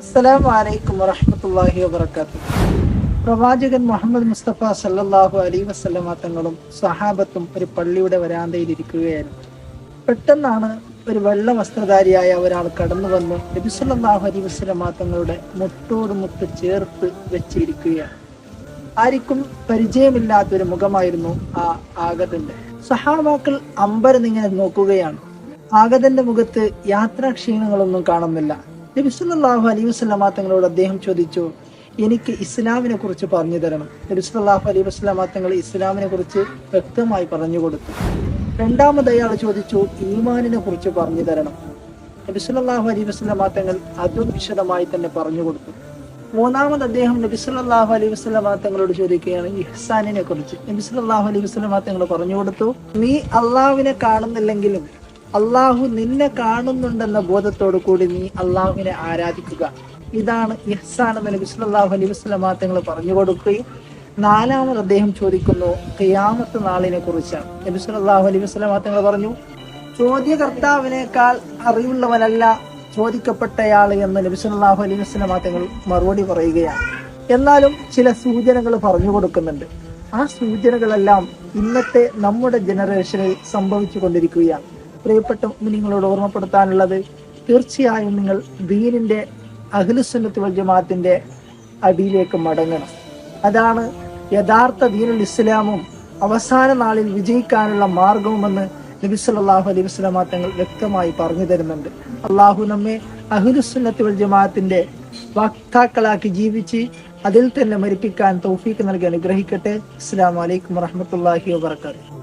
അസ്സലാമു അലൈക്കും വറഹമത്തല്ലാഹി വബറകാത്തു പ്രവാചകൻ മുഹമ്മദ് മുസ്തഫ സല്ലാഹു അലൈഹി വസല്ലമ തങ്ങളും സഹാബത്തും ഒരു പള്ളിയുടെ വരാന്തയിൽ ഇരിക്കുകയായിരുന്നു പെട്ടെന്നാണ് ഒരു വെള്ള വസ്ത്രധാരിയായ ഒരാൾ കടന്നു വന്ന് നബി സല്ലല്ലാഹു അലൈഹി വസല്ലമ തങ്ങളുടെ മുട്ടോട് മുട്ട് ചേർത്ത് വെച്ചിരിക്കുകയാണ്. ആർക്കും പരിചയമില്ലാത്തൊരു മുഖമായിരുന്നു ആ ആഗതന്റെ. സഹാബാക്കൾ അമ്പരന്നിങ്ങനെ നോക്കുകയാണ്. ആഗതന്റെ മുഖത്ത് യാത്രാക്ഷീണങ്ങളൊന്നും കാണുന്നില്ല. നബി സല്ലല്ലാഹു അലൈഹി വസല്ലമ തങ്ങളോട് അദ്ദേഹം ചോദിച്ചു എനിക്ക് ഇസ്ലാമിനെ കുറിച്ച് പറഞ്ഞു തരണം. നബി സല്ലല്ലാഹു അലൈഹി വസല്ലമ തങ്ങൾ ഇസ്ലാമിനെ കുറിച്ച് വ്യക്തമായി പറഞ്ഞു കൊടുത്തു. രണ്ടാമത് അയാൾ ചോദിച്ചു ഈമാനിനെ കുറിച്ച് പറഞ്ഞു തരണം. നബി സല്ലല്ലാഹു അലൈഹി വസല്ലമ തങ്ങൾ അതും വിശദമായി തന്നെ പറഞ്ഞു കൊടുത്തു. മൂന്നാമത് അദ്ദേഹം നബി സല്ലല്ലാഹു അലൈഹി വസല്ലമ തങ്ങളോട് ചോദിക്കുകയാണ് ഇഹ്സാനിനെ കുറിച്ച്. നബി സല്ലല്ലാഹു അലൈഹി വസല്ലമ തങ്ങൾ പറഞ്ഞു കൊടുത്തു നീ അള്ളാവിനെ കാണുന്നില്ലെങ്കിലും അള്ളാഹു നിന്നെ കാണുന്നുണ്ടെന്ന ബോധത്തോടു കൂടി നീ അള്ളാഹുവിനെ ആരാധിക്കുക. ഇതാണ് ഇഹ്സാൻ എന്ന് നബി അലി അലൈഹി തങ്ങൾ പറഞ്ഞു കൊടുക്കുകയും നാലാമത് അദ്ദേഹം ചോദിക്കുന്നു ഖിയാമത്ത് നാളിനെ കുറിച്ചാണ് നബി സല്ലല്ലാഹു അലൈഹി വസല്ലമ തങ്ങൾ പറഞ്ഞു ചോദ്യകർത്താവിനേക്കാൾ അറിവുള്ളവനല്ല ചോദിക്കപ്പെട്ടയാൾ എന്ന് നബി സല്ലല്ലാഹു അലൈഹി വസല്ലമ തങ്ങൾ മറുപടി പറയുകയാണ്. എന്നാലും ചില സൂചനകൾ പറഞ്ഞു കൊടുക്കുന്നുണ്ട്. ആ സൂചനകളെല്ലാം ഇന്നത്തെ നമ്മുടെ ജനറേഷനിൽ സംഭവിച്ചു കൊണ്ടിരിക്കുകയാണ്. പ്രിയപ്പെട്ട നിങ്ങളോട് ഓർമ്മപ്പെടുത്താനുള്ളത് തീർച്ചയായും നിങ്ങൾ ദീനിന്റെ അഖിലുസുന്നത്ത് വൽ ജമാഅത്തിന്റെ അടിയിലേക്ക് മടങ്ങണം. അതാണ് യഥാർത്ഥ ദീനുൽ ഇസ്ലാമും അവസാന നാളിൽ വിജയിക്കാനുള്ള മാർഗവുമെന്ന് നബി സല്ലല്ലാഹു അലൈഹി വസല്ലമ തങ്ങൾ വ്യക്തമായി പറഞ്ഞു തരുന്നുണ്ട്. അള്ളാഹു നമ്മെ അഹ്ലുസുന്നത്ത് വൽ ജമാഅത്തിന്റെ വക്താക്കളാക്കി ജീവിച്ച് അതിൽ തന്നെ മരിപ്പിക്കാൻ തൗഫീക്ക് നൽകി അനുഗ്രഹിക്കട്ടെ. അസ്സാം വലൈക്കും വറഹ്മത്തുള്ളാഹി വബറകാതുഹു.